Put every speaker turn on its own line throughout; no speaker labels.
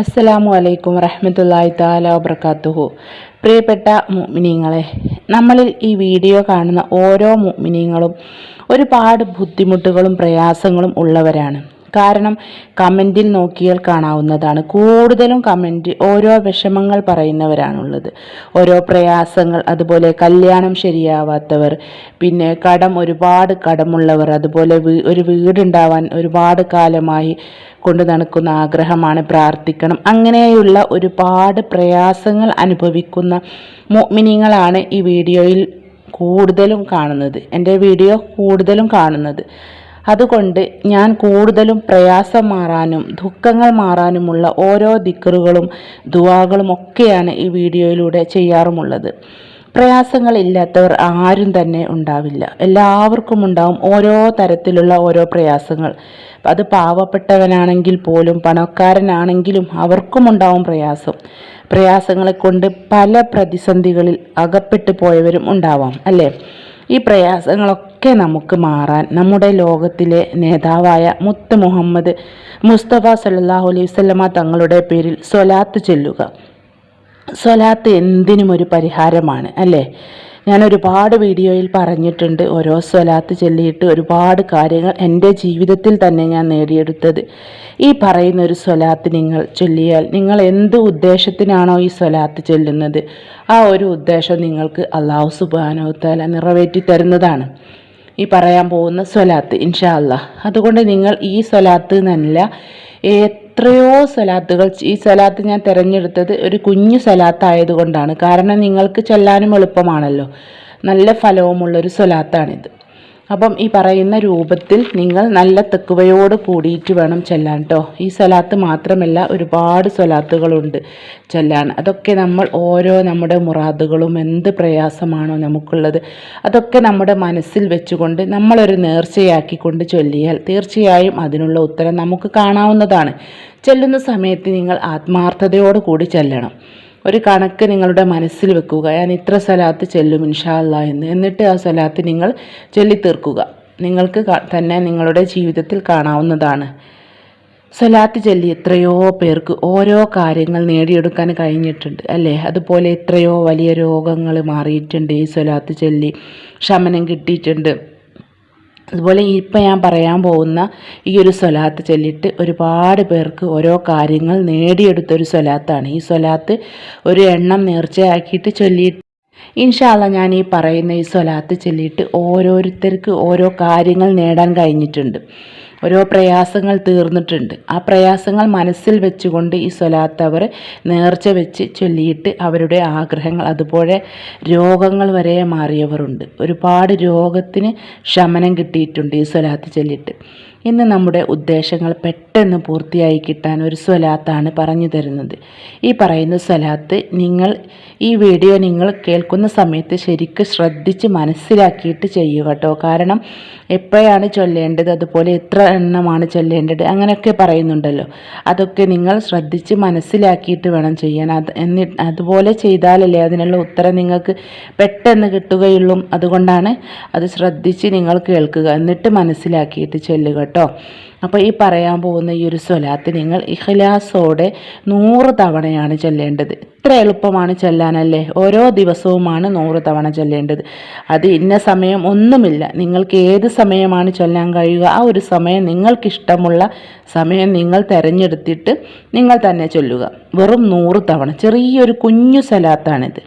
അസ്സലാമു അലൈക്കും വറഹമത്തല്ലായി താല വബർക്കാത്തുഹു പ്രിയപ്പെട്ട മുഅ്മിനീങ്ങളെ നമ്മളിൽ ഈ വീഡിയോ കാണുന്ന ഓരോ മുഅ്മിനീങ്ങളും ഒരുപാട് ബുദ്ധിമുട്ടുകളും പ്രയാസങ്ങളും ഉള്ളവരാണ്. കാരണം കമന്റിൽ നോക്കിയാൽ കാണാവുന്നതാണ്. കൂടുതലും കമന്റ് ഓരോ വിഷമങ്ങൾ പറയുന്നവരാണുള്ളത്. ഓരോ പ്രയാസങ്ങൾ അതുപോലെ കല്യാണം ശരിയാവാത്തവർ പിന്നെ കടം ഒരുപാട് കടമുള്ളവർ അതുപോലെ ഒരു വീടുണ്ടാവാൻ ഒരുപാട് കാലമായി കൊണ്ട് നടക്കുന്ന ആഗ്രഹമാണ് പ്രാർത്ഥിക്കണം. അങ്ങനെയുള്ള ഒരുപാട് പ്രയാസങ്ങൾ അനുഭവിക്കുന്ന മോമിനിങ്ങളാണ് ഈ വീഡിയോയിൽ കൂടുതലും കാണുന്നത്. എന്റെ വീഡിയോ കൂടുതലും കാണുന്നത്. അതുകൊണ്ട് ഞാൻ കൂടുതലും പ്രയാസം മാറാനും ദുഃഖങ്ങൾ മാറാനുമുള്ള ഓരോ ദിക്കറുകളും ദുവാകളും ഒക്കെയാണ് ഈ വീഡിയോയിലൂടെ ചെയ്യാറുമുള്ളത്. പ്രയാസങ്ങളില്ലാത്തവർ ആരും തന്നെ ഉണ്ടാവില്ല. എല്ലാവർക്കും ഉണ്ടാവും ഓരോ തരത്തിലുള്ള ഓരോ പ്രയാസങ്ങൾ. അത് പാവപ്പെട്ടവനാണെങ്കിൽ പോലും പണക്കാരനാണെങ്കിലും അവർക്കും ഉണ്ടാവും പ്രയാസം. പ്രയാസങ്ങളെ കൊണ്ട് പല പ്രതിസന്ധികളിൽ അകപ്പെട്ടു പോയവരും ഉണ്ടാവാം അല്ലേ? ഈ പ്രയാസങ്ങളൊക്കെ നമുക്ക് മാറാൻ നമ്മുടെ ലോകത്തിലെ നേതാവായ മുത്ത് മുഹമ്മദ് മുസ്തഫ സല്ലാഹു അലൈഹി വസല്ലമ തങ്ങളുടെ പേരിൽ സ്വലാത്ത് ചൊല്ലുക. സ്വലാത്ത് എന്തിനും ഒരു പരിഹാരമാണ് അല്ലേ? ഞാൻ ഒരുപാട് വീഡിയോയിൽ പറഞ്ഞിട്ടുണ്ട്. ഓരോ സ്വലാത്ത് ചൊല്ലിയിട്ട് ഒരുപാട് കാര്യങ്ങൾ എന്റെ ജീവിതത്തിൽ തന്നെ ഞാൻ നേടിയെടുത്തത്. ഈ പറയുന്ന ഒരു സ്വലാത്ത് നിങ്ങൾ ചൊല്ലിയാൽ നിങ്ങൾ എന്ത് ഉദ്ദേശത്തിനാണോ ഈ സ്വലാത്ത് ചൊല്ലുന്നത്? ആ ഒരു ഉദ്ദേശം നിങ്ങൾക്ക് അള്ളാഹു സുബാനോത്താല നിറവേറ്റി തരുന്നതാണ്. ഈ പറയാൻ പോകുന്ന സ്വലാത്ത് ഇൻഷാ അല്ലാ അതുകൊണ്ട് നിങ്ങൾ ഈ സ്വലാത്ത് എന്നല്ല എത്രയോ സലാത്തുകൾ. ഈ സലാത്ത് ഞാൻ തിരഞ്ഞെടുത്തത് ഒരു കുഞ്ഞു സലാത്ത് ആയതുകൊണ്ടാണ് കാരണം നിങ്ങൾക്ക് ചെല്ലാനും എളുപ്പമാണല്ലോ. നല്ല ഫലവുമുള്ളൊരു സ്വലാത്താണിത് അപ്പം ഈ പറയുന്ന രൂപത്തിൽ നിങ്ങൾ നല്ല തെക്കുവയോട് കൂടിയിട്ട് വേണം ചെല്ലാൻ കേട്ടോ ഈ സ്വലാത്ത് മാത്രമല്ല ഒരുപാട് സ്വലാത്തുകളുണ്ട് ചെല്ലാൻ. അതൊക്കെ നമ്മൾ ഓരോ നമ്മുടെ മുറാദുകളും എന്ത് പ്രയാസമാണോ നമുക്കുള്ളത് അതൊക്കെ നമ്മുടെ മനസ്സിൽ വെച്ചുകൊണ്ട് നമ്മളൊരു നേർച്ചയാക്കിക്കൊണ്ട് ചൊല്ലിയാൽ തീർച്ചയായും അതിനുള്ള ഉത്തരം നമുക്ക് കാണാവുന്നതാണ്. ചെല്ലുന്ന സമയത്ത് നിങ്ങൾ ആത്മാർത്ഥതയോട് കൂടി ചെല്ലണം. ഒരു കണക്ക് നിങ്ങളുടെ മനസ്സിൽ വെക്കുക. ഞാൻ ഇത്ര സ്ഥലത്ത് ചെല്ലും ഇൻഷാ അല്ലാ എന്ന്. എന്നിട്ട് ആ സ്ഥലത്ത് നിങ്ങൾ ചൊല്ലിത്തീർക്കുക. നിങ്ങൾക്ക് തന്നെ നിങ്ങളുടെ ജീവിതത്തിൽ കാണാവുന്നതാണ്. സ്വലാത്ത് ചൊല്ലി എത്രയോ പേർക്ക് ഓരോ കാര്യങ്ങൾ നേടിയെടുക്കാൻ കഴിഞ്ഞിട്ടുണ്ട് അല്ലേ? അതുപോലെ എത്രയോ വലിയ രോഗങ്ങൾ മാറിയിട്ടുണ്ട് ഈ സ്വലാത്ത് ചൊല്ലി. ശമനം കിട്ടിയിട്ടുണ്ട്. അതുപോലെ ഇപ്പം ഞാൻ പറയാൻ പോകുന്ന ഈ ഒരു സ്വലാത്ത് ചൊല്ലിട്ട് ഒരുപാട് പേർക്ക് ഓരോ കാര്യങ്ങൾ നേടിയെടുത്തൊരു സ്വലാത്താണ്. ഈ സ്വലാത്ത് ഒരു എണ്ണം നേർച്ചയാക്കിയിട്ട് ചൊല്ലിയിട്ട് ഇൻഷാല്ല ഞാൻ ഈ പറയുന്ന ഈ സ്വലാത്ത് ചൊല്ലിയിട്ട് ഓരോരുത്തർക്ക് ഓരോ കാര്യങ്ങൾ നേടാൻ കഴിഞ്ഞിട്ടുണ്ട്. ഓരോ പ്രയാസങ്ങൾ തീർന്നിട്ടുണ്ട്. ആ പ്രയാസങ്ങൾ മനസ്സിൽ വെച്ചുകൊണ്ട് ഈ സ്വലാത്ത് അവർ നേർച്ച വെച്ച് ചൊല്ലിയിട്ട് അവരുടെ ആഗ്രഹങ്ങൾ അതുപോലെ രോഗങ്ങൾ വരെ മാറിയവരുണ്ട്. ഒരുപാട് രോഗത്തിന് ശമനം കിട്ടിയിട്ടുണ്ട് ഈ സ്വലാത്ത് ചൊല്ലിയിട്ട്. ഇന്ന് നമ്മുടെ ഉദ്ദേശങ്ങൾ പെട്ടെന്ന് പൂർത്തിയായി കിട്ടാൻ ഒരു സ്വലാത്താണ് പറഞ്ഞു തരുന്നത്. ഈ പറയുന്ന സ്വലാത്ത് നിങ്ങൾ ഈ വീഡിയോ നിങ്ങൾ കേൾക്കുന്ന സമയത്ത് ശരിക്കും ശ്രദ്ധിച്ച് മനസ്സിലാക്കിയിട്ട് ചെയ്യുക കേട്ടോ. കാരണം എപ്പോഴാണ് ചൊല്ലേണ്ടത് അതുപോലെ എത്ര എണ്ണമാണ് ചൊല്ലേണ്ടത് അങ്ങനെയൊക്കെ പറയുന്നുണ്ടല്ലോ. അതൊക്കെ നിങ്ങൾ ശ്രദ്ധിച്ച് മനസ്സിലാക്കിയിട്ട് വേണം ചെയ്യാൻ. അത് എന്നി അതുപോലെ ചെയ്താലല്ലേ അതിനുള്ള ഉത്തരം നിങ്ങൾക്ക് പെട്ടെന്ന് കിട്ടുകയുള്ളൂ. അതുകൊണ്ടാണ് അത് ശ്രദ്ധിച്ച് നിങ്ങൾ കേൾക്കുക. എന്നിട്ട് മനസ്സിലാക്കിയിട്ട് ചൊല്ലുക അപ്പോൾ ഈ പറയാൻ പോകുന്ന ഈ ഒരു സ്വലാത്ത് നിങ്ങൾ ഇഖ്ലാസോടെ നൂറ് തവണയാണ് ചൊല്ലേണ്ടത്. ഇത്ര എളുപ്പമാണ് ചൊല്ലാനല്ലേ? ഓരോ ദിവസവുമാണ് നൂറ് തവണ ചൊല്ലേണ്ടത്. അത് ഇന്ന സമയം ഒന്നുമില്ല. നിങ്ങൾക്ക് ഏത് സമയമാണ് ചൊല്ലാൻ കഴിയുക? ആ ഒരു സമയം നിങ്ങൾക്കിഷ്ടമുള്ള സമയം നിങ്ങൾ തിരഞ്ഞെടുത്തിട്ട് നിങ്ങൾ തന്നെ ചൊല്ലുക. വെറും നൂറ് തവണ. ചെറിയൊരു കുഞ്ഞു സ്വലാത്താണിത്.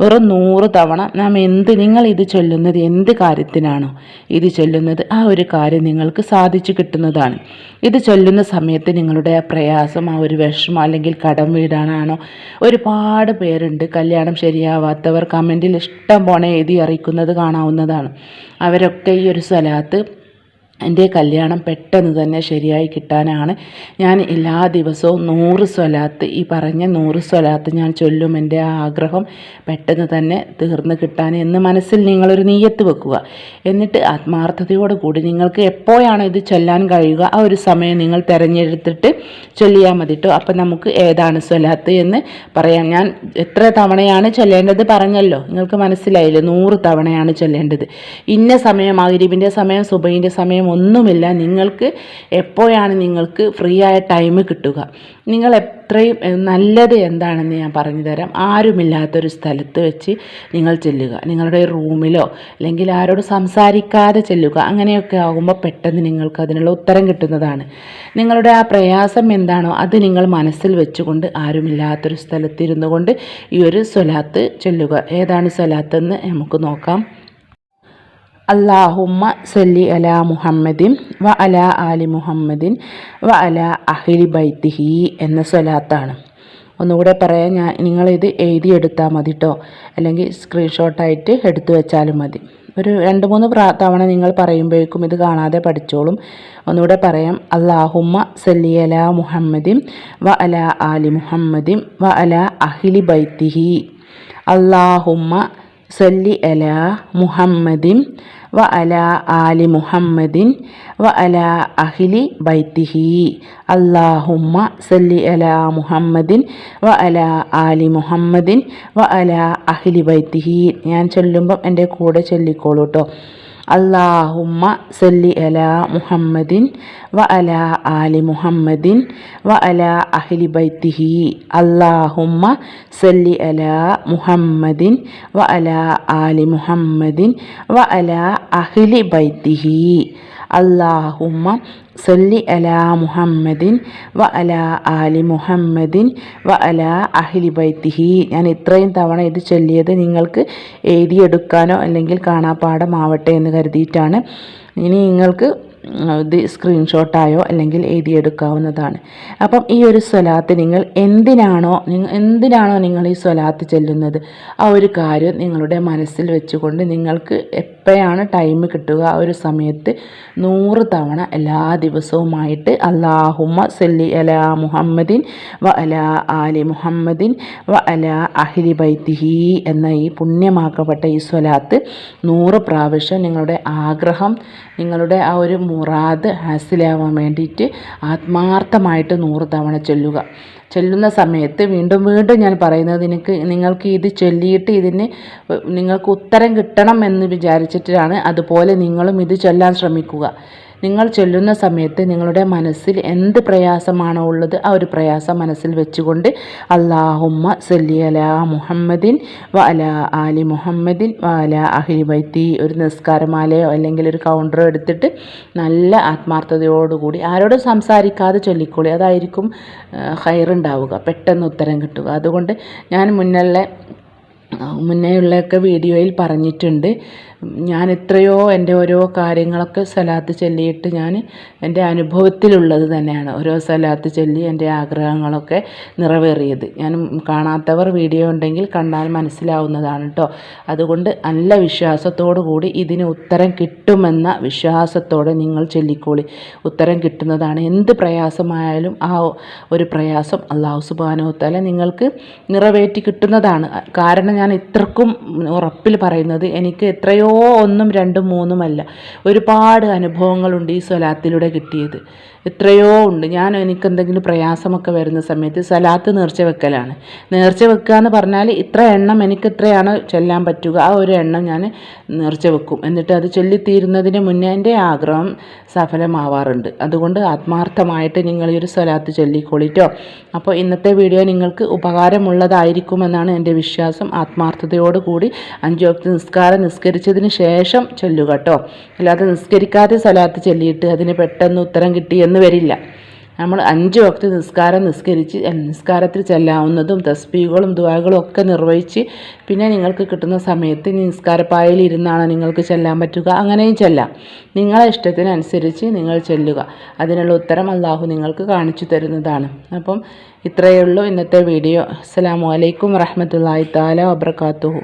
വെറും നൂറ് തവണ നാം എന്ത് നിങ്ങൾ ഇത് ചൊല്ലുന്നത് എന്ത് കാര്യത്തിനാണോ ഇത് ചൊല്ലുന്നത് ആ ഒരു കാര്യം നിങ്ങൾക്ക് സാധിച്ചു കിട്ടുന്നതാണ്. ഇത് ചൊല്ലുന്ന സമയത്ത് നിങ്ങളുടെ പ്രയാസം ആ ഒരു വിഷമം അല്ലെങ്കിൽ കടം വീടാനാണോ ഒരുപാട് പേരുണ്ട്. കല്യാണം ശരിയാവാത്തവർ കമന്റിൽ ഇഷ്ടം പോണെ എഴുതി അറിയിക്കുന്നത് കാണാവുന്നതാണ്. അവരൊക്കെ ഈ ഒരു സ്ഥലത്ത് എന്റെ കല്യാണം പെട്ടെന്ന് തന്നെ ശരിയായി കിട്ടാനാണ്. ഞാൻ എല്ലാ ദിവസവും നൂറ് സ്വലാത്ത് ഈ പറഞ്ഞ നൂറ് സ്വലാത്ത് ഞാൻ ചൊല്ലും എന്റെ ആ ആഗ്രഹം പെട്ടെന്ന് തന്നെ തീർന്നു കിട്ടാൻ എന്ന് മനസ്സിൽ നിങ്ങളൊരു നീയത്ത് വെക്കുക. എന്നിട്ട് ആത്മാർത്ഥതയോട് കൂടി നിങ്ങൾക്ക് എപ്പോഴാണ് ഇത് ചൊല്ലാൻ കഴിയുക ആ ഒരു സമയം നിങ്ങൾ തിരഞ്ഞെടുത്തിട്ട് ചൊല്ലിയാൽ മതി കേട്ടോ അപ്പം നമുക്ക് ഏതാണ് സ്വലാത്ത് എന്ന് പറയാം. ഞാൻ എത്ര തവണയാണ് ചൊല്ലേണ്ടത് പറഞ്ഞല്ലോ. നിങ്ങൾക്ക് മനസ്സിലായില്ലേ? നൂറ് തവണയാണ് ചൊല്ലേണ്ടത്. ഇന്ന സമയം മഗ്‌രിബിന്റെ സമയം സുബൈന്റെ സമയം ഒന്നുമില്ല നിങ്ങൾക്ക് എപ്പോഴാണ് നിങ്ങൾക്ക് ഫ്രീ ആയ ടൈം കിട്ടുക? നിങ്ങൾ എത്രയും നല്ലത് എന്താണെന്ന് ഞാൻ പറഞ്ഞു തരാം ആരുമില്ലാത്തൊരു സ്ഥലത്ത് വെച്ച് നിങ്ങൾ ചെല്ലുക. നിങ്ങളുടെ റൂമിലോ അല്ലെങ്കിൽ ആരോട് സംസാരിക്കാതെ ചെല്ലുക. അങ്ങനെയൊക്കെ ആകുമ്പോൾ പെട്ടെന്ന് നിങ്ങൾക്ക് അതിനുള്ള ഉത്തരം കിട്ടുന്നതാണ്. നിങ്ങളുടെ ആ പ്രയാസം എന്താണോ അത് നിങ്ങൾ മനസ്സിൽ വെച്ചുകൊണ്ട് ആരുമില്ലാത്തൊരു സ്ഥലത്തിരുന്നു കൊണ്ട് ഈ ഒരു സ്വലാത്ത് ചൊല്ലുക. ഏതാണ് സ്വലാത്ത് എന്ന് നമുക്ക് നോക്കാം. അള്ളാഹുമ്മ സല്ലി അല മുഹമ്മദിൻ വ അല ആലി മുഹമ്മദിൻ വ അല അഹിലി ബൈത്തിഹി എന്ന സ്വലാത്താണ്. ഒന്നുകൂടെ പറയാൻ ഞാൻ നിങ്ങളിത് എഴുതിയെടുത്താൽ മതി കേട്ടോ അല്ലെങ്കിൽ സ്ക്രീൻഷോട്ടായിട്ട് എടുത്തു വെച്ചാലും മതി. ഒരു രണ്ട് മൂന്ന് പ്രാ തവണ നിങ്ങൾ പറയുമ്പോഴേക്കും ഇത് കാണാതെ പഠിച്ചോളും. ഒന്നുകൂടെ പറയാം അള്ളാഹുമ്മ സല്ലി അല മുഹമ്മദിൻ വ അല ആലി മുഹമ്മദിൻ വ അല അഹിലി ബൈത്തിഹി. അള്ളാഹുമ്മ സല്ലി അല മുഹമ്മദിൻ വ അല ആലി മുഹമ്മദിൻ വ അല അഹിലി ബൈത്തിഹി. അള്ളാഹുമ്മ സല്ലി അല മുഹമ്മദിൻ വ അല ആലി മുഹമ്മദിൻ വ അല അഹിലി ബൈത്തിഹി. ഞാൻ ചൊല്ലുമ്പം എന്റെ കൂടെ ചൊല്ലിക്കോളൂ കേട്ടോ അള്ളാഹുമ്മ സല്ലി അല മുഹമ്മദിൻ വ അല ആലി മുഹമ്മദിൻ വ അല അഹ്ലി ബൈത്തിഹി. അള്ളാഹുമ്മ സല്ലി അല മുഹമ്മദിൻ വ അല ആലി മുഹമ്മദിൻ വ അല അഹ്ലി ബൈത്തിഹി. അള്ളാഹുമ്മ സല്ലി അലാ മുഹമ്മദിൻ വ അലാ ആലി മുഹമ്മദിൻ വ അലാ അഹ്ലി ബൈത്തിഹി. ഞാൻ ഇത്രയും തവണ ഇത് ചൊല്ലിയത് നിങ്ങൾക്ക് എഴുതിയെടുക്കാനോ അല്ലെങ്കിൽ കാണാപ്പാടമാവട്ടെ എന്ന് കരുതിയിട്ടാണ്. ഇനി നിങ്ങൾക്ക് ഇത് സ്ക്രീൻഷോട്ടായോ അല്ലെങ്കിൽ എഴുതിയെടുക്കാവുന്നതാണ്. അപ്പം ഈ ഒരു സ്വലാത്ത് നിങ്ങൾ എന്തിനാണോ എന്തിനാണോ നിങ്ങൾ ഈ സ്വലാത്ത് ചെല്ലുന്നത്? ആ ഒരു കാര്യം നിങ്ങളുടെ മനസ്സിൽ വെച്ചുകൊണ്ട് നിങ്ങൾക്ക് എപ്പോഴാണ് ടൈം കിട്ടുക? ആ ഒരു സമയത്ത് നൂറ് തവണ എല്ലാ ദിവസവുമായിട്ട് അള്ളാഹുമ്മ സല്ലി അല മുഹമ്മദിൻ വ അല ആലി മുഹമ്മദിൻ വ അല അഹ്ലി ബൈത്തിഹി എന്ന ഈ പുണ്യമാക്കപ്പെട്ട ഈ സ്വലാത്ത് നൂറ് പ്രാവശ്യം നിങ്ങളുടെ ആഗ്രഹം നിങ്ങളുടെ ആ ഒരു മുറാദ് ഹാസിലാവാൻ വേണ്ടിയിട്ട് ആത്മാർത്ഥമായിട്ട് നൂറ് തവണ ചൊല്ലുക. ചൊല്ലുന്ന സമയത്ത് വീണ്ടും വീണ്ടും ഞാൻ പറയുന്നത് നിനക്ക് നിങ്ങൾക്ക് ഇത് ചൊല്ലിയിട്ട് ഇതിന് നിങ്ങൾക്ക് ഉത്തരം കിട്ടണം എന്ന് വിചാരിച്ചിട്ടാണ് അതുപോലെ നിങ്ങളും ഇത് ചൊല്ലാൻ ശ്രമിക്കുക. നിങ്ങൾ ചൊല്ലുന്ന സമയത്ത് നിങ്ങളുടെ മനസ്സിൽ എന്ത് പ്രയാസമാണോ ഉള്ളത് ആ ഒരു പ്രയാസം മനസ്സിൽ വെച്ചുകൊണ്ട് അള്ളാഹുമ്മ സല്ലി അലാ മുഹമ്മദിൻ വ അലാ ആലി മുഹമ്മദിൻ വ അലാ അഹ്ലി ബൈത്തി. ഒരു നിസ്കാരമാലയോ അല്ലെങ്കിൽ ഒരു കൗണ്ടറോ എടുത്തിട്ട് നല്ല ആത്മാർത്ഥതയോടുകൂടി ആരോടും സംസാരിക്കാതെ ചൊല്ലിക്കോളി. അതായിരിക്കും ഹയറുണ്ടാവുക പെട്ടെന്ന് ഉത്തരം കിട്ടുക. അതുകൊണ്ട് ഞാൻ മുന്നല്ലേ മുന്നേയുള്ളൊക്കെ വീഡിയോയിൽ പറഞ്ഞിട്ടുണ്ട്. ഞാൻ എത്രയോ എന്റെ ഓരോ കാര്യങ്ങളൊക്കെ സലാത്ത് ചൊല്ലിയിട്ട് ഞാൻ എന്റെ അനുഭവത്തിലുള്ളത് തന്നെയാണ്. ഓരോ സലാത്ത് ചൊല്ലി എന്റെ ആഗ്രഹങ്ങളൊക്കെ നിറവേറിയത്. ഞാൻ കാണാത്തവർ വീഡിയോ ഉണ്ടെങ്കിൽ കണ്ടാൽ മനസ്സിലാവുന്നതാണ് കേട്ടോ അതുകൊണ്ട് നല്ല വിശ്വാസത്തോടു കൂടി ഇതിന് ഉത്തരം കിട്ടുമെന്ന വിശ്വാസത്തോടെ നിങ്ങൾ ചൊല്ലിക്കോളി. ഉത്തരം കിട്ടുന്നതാണ് എന്ത് പ്രയാസമായാലും ആ ഒരു പ്രയാസം അള്ളാഹു സുബാനോത്തല നിങ്ങൾക്ക് നിറവേറ്റി കിട്ടുന്നതാണ്. കാരണം ഞാൻ ഇത്രക്കും ഉറപ്പിൽ പറയുന്നത് എനിക്ക് എത്രയോ ഒന്നും രണ്ടും മൂന്നുമല്ല ഒരുപാട് അനുഭവങ്ങളുണ്ട് ഈ സ്വലാത്തിലൂടെ കിട്ടിയത്. എത്രയോ ഉണ്ട്. ഞാൻ എനിക്ക് എന്തെങ്കിലും പ്രയാസമൊക്കെ വരുന്ന സമയത്ത് സലാത്ത് നേർച്ച വെക്കലാണ് നേർച്ച വെക്കുക എന്ന് പറഞ്ഞാൽ ഇത്ര എണ്ണം എനിക്ക് ഇത്രയാണ് ചെല്ലാൻ പറ്റുക ആ ഒരു എണ്ണം ഞാൻ നേർച്ച വെക്കും എന്നിട്ട് അത് ചൊല്ലിത്തീരുന്നതിന് മുന്നേ എന്റെ ആഗ്രഹം സഫലമാവാറുണ്ട്. അതുകൊണ്ട് ആത്മാർത്ഥമായിട്ട് നിങ്ങൾ ഈ ഒരു സ്വലാത്ത് ചൊല്ലിക്കൊള്ളിട്ടോ. അപ്പോൾ ഇന്നത്തെ വീഡിയോ നിങ്ങൾക്ക് ഉപകാരമുള്ളതായിരിക്കുമെന്നാണ് എന്റെ വിശ്വാസം. ആത്മാർത്ഥതയോട് കൂടി അഞ്ചു വക്ത നിസ്കാരം നിസ്കരിച്ചതിന് ശേഷം ചൊല്ലുക കേട്ടോ അല്ലാതെ നിസ്കരിക്കാതെ സ്ഥലത്ത് ചൊല്ലിയിട്ട് അതിന് പെട്ടെന്ന് ഉത്തരം കിട്ടി എന്ന് വരില്ല. നമ്മൾ അഞ്ച് വക്ത നിസ്കാരം നിസ്കരിച്ച് നിസ്കാരത്തിൽ ചെല്ലാവുന്നതും തസ്ബീകളും ദുവാകളും ഒക്കെ നിർവഹിച്ച് പിന്നെ നിങ്ങൾക്ക് കിട്ടുന്ന സമയത്ത് നിസ്കാരപ്പായയിൽ ഇരുന്നാണ് നിങ്ങൾക്ക് ചെല്ലാൻ പറ്റുക. അങ്ങനെയും ചെല്ലാം. നിങ്ങളെ ഇഷ്ടത്തിനനുസരിച്ച് നിങ്ങൾ ചെല്ലുക. അതിനുള്ള ഉത്തരം അള്ളാഹു നിങ്ങൾക്ക് കാണിച്ചു തരുന്നതാണ്. അപ്പം ഇത്രയേ ഉള്ളൂ ഇന്നത്തെ വീഡിയോ. അസ്സാം വലൈക്കും വറഹമത്തല്ലാ താല വബർക്കാത്തുഹു